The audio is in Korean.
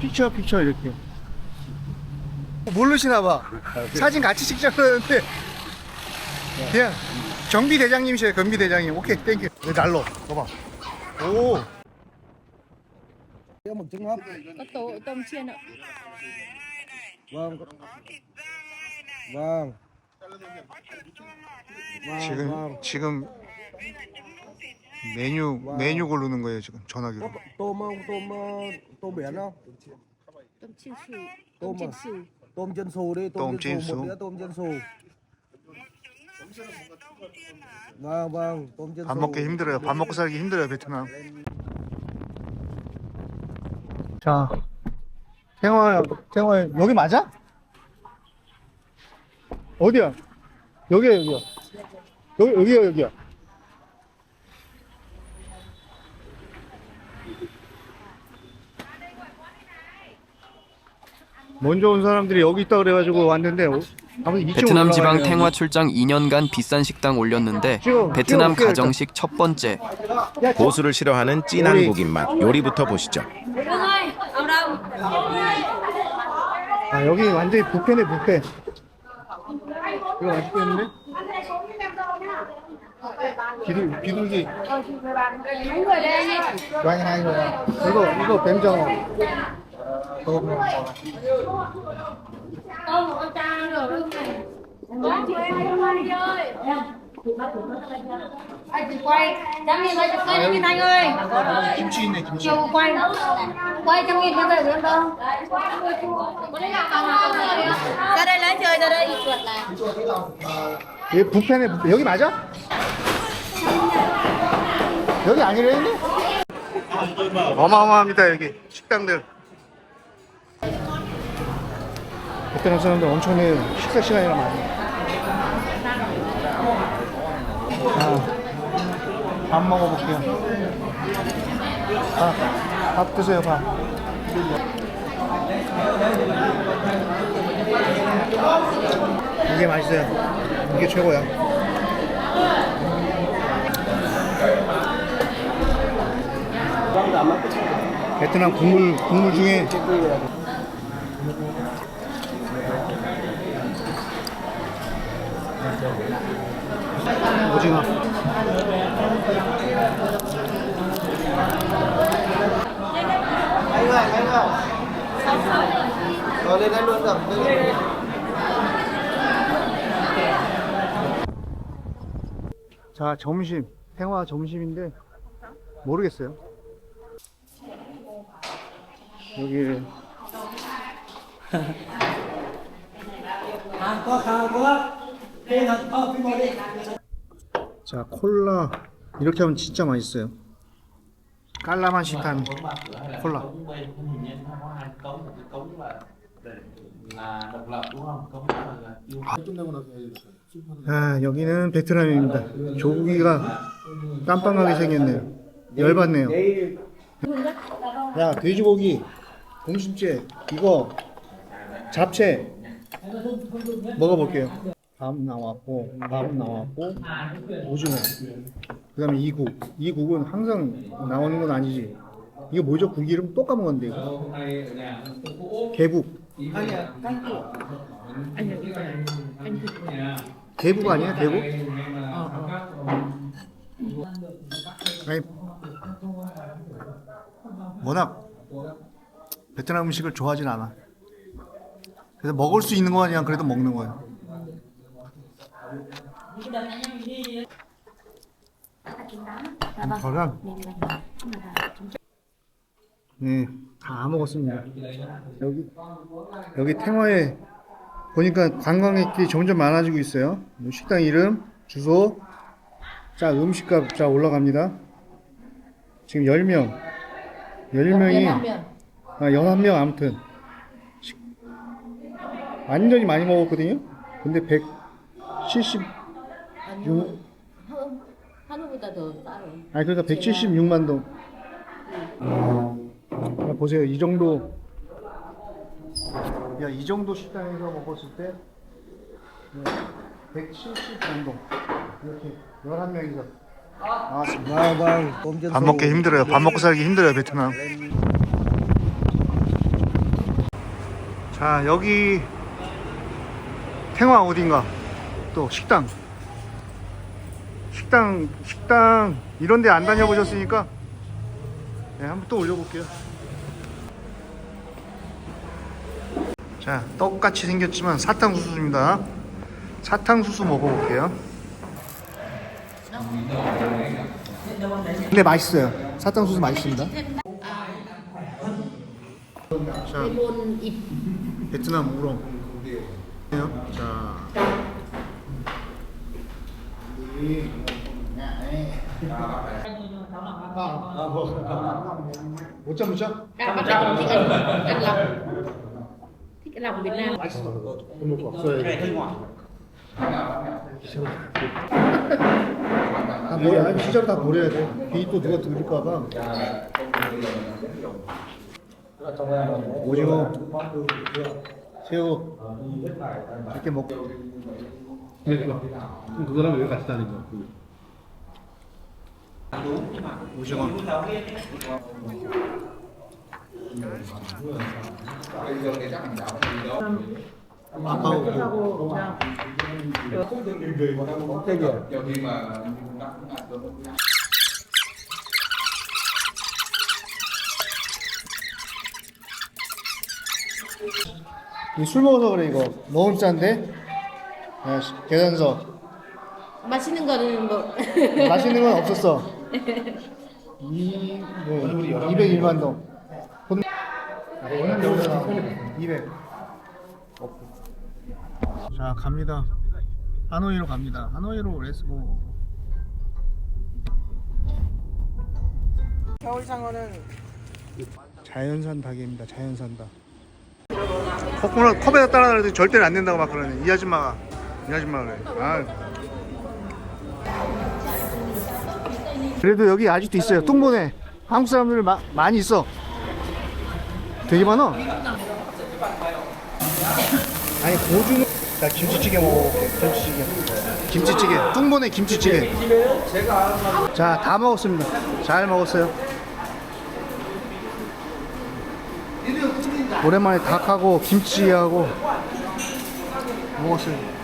픽처 픽처 이렇게. 모르시나 봐. 사진 같이 찍자 그러는데. 그냥 경비 대장님이셔요 경비 대장님. 오케이 땡큐. 내 날로? 봐봐. 오. Cho một trứng hấp. có tổ tôm chiên ạ Vâng. có- Vâng. Vâng, 지금. 지금 메뉴 메뉴 고르는 거예요 지금 전화기로 tôm chiên xù Tôm tôm chiên à? xù. Vâng vâng, tôm chân 밥. 먹기 힘들어요 밥 먹고 살기 힘들어요 베트남 자 태화 태화 여기 맞아? 어디야? 여기야 여기야 여기 여기야 여기야 먼저 온 사람들이 여기 있다 그래가지고 왔는데 어, 아무튼 이쪽 베트남 지방 올라가야 탱화 출장 2년간 비싼 식당 올렸는데 찍어, 베트남 찍어, 가정식 첫 번째. 고수를 싫어하는 진한 우리- 고기 맛 요리부터 보시죠. 아 여기 완전히 뷔페네 뷔페. 이거 맛있겠는데? 비둘, 비둘기. 많이 하는 거야 이거 이거 뱀장어 ra đây chuột này. 여기 맞아? 여기 아니라는데? 어마어마합니다 여기 식당들 베트남 사람들 엄청나게 식사 시간이라 많이. 자, 밥 먹어볼게요. 밥, 밥 드세요 밥. 이게 맛있어요. 이게 최고야. 베트남 국물 국물 중에 오징어. 자 점심 생화 점심인데 모르겠어요 여기 자 콜라. 이렇게 하면 진짜 맛있어요. 깔라만 식한 콜라. 아 여기는 베트남입니다. 조기가 깜빵하게 생겼네요. 열받네요. 야 돼지고기 공심채 이거 잡채 먹어볼게요 밥 나왔고 밥 나왔고 오징어 그 다음에 이국 이국은 항상 나오는 건 아니지 이거 뭐죠? 국 이름 또 까먹었는데 이거 개국 대국 아니야 대국? 아니 워낙 베트남 음식을 좋아하진 않아. 그래서 먹을 수 있는 거 그냥 그래도 먹는 거야. 저랑 네, 다 먹었습니다. 여기 여기 탱화에 보니까 관광객들이 점점 많아지고 있어요. 이 식당 이름, 주소, 자 음식값 자 올라갑니다. 지금 10명, 10명이 아 11명 아무튼 식- 완전히 많이 먹었거든요. 근데 170 hơn 한우보다 더 싸요 아니 그러니까 176만 동. 아, 보세요 이 정도 야 이 정도 식당에서 먹었을 때 170 정도 이렇게 11명이서 나왔습니다. Chân 밥. 먹기 힘들어요. 밥 먹고 살기 힘들어요 베트남. 자 여기 태화 어딘가 또 식당. 식당 식당. 이런 데 안 다녀보셨으니까. 네, 한번 또 올려볼게요. 자 떡같이 생겼지만 사탕수수입니다. 사탕수수 먹어볼게요. 근데 맛있어요. 사탕수수 맛있습니다. 자 베트남 우렁. 자 못 잡못 잡? Ra bắt đầu thích ăn ăn lòng thích ăn lòng Việt Nam 맛있어. 돈 놓고 없어야 돼. 다 뭐야? 아니, 진짜로 다 버려야 돼. 괜히 또 누가 들을까봐. 오징어, 새우 이렇게 먹고. 그럼 그 사람 왜 같이? 오징어. 아까우고. 이술 먹어서 그래 이거 너무 비싼데 야, 씨, 계산서. 맛있는 거는 뭐. 맛있는 건 없었어. 이, 뭐, 201만 동. 돈... 200자 갑니다. 하노이로 갑니다. 하노이로 렛츠고. 서울상어는 자연산 닭입니다. 자연산 닭. 코코넛 컵에다 따라 그랬더니 절대로 안 된다고 막 그러네. 이 아줌마가 이 아줌마가 그래. 아. 그래도 여기 아직도 있어요. 뚱보네. 한국 사람들 마, 많이 있어. 되게 많아. 아니 고등어. 나 김치찌개 먹어볼게. 김치찌개. 김치찌개. 뚱보네 김치찌개. 자, 다 먹었습니다. 잘 먹었어요. 오랜만에 닭하고 김치하고 먹었어요.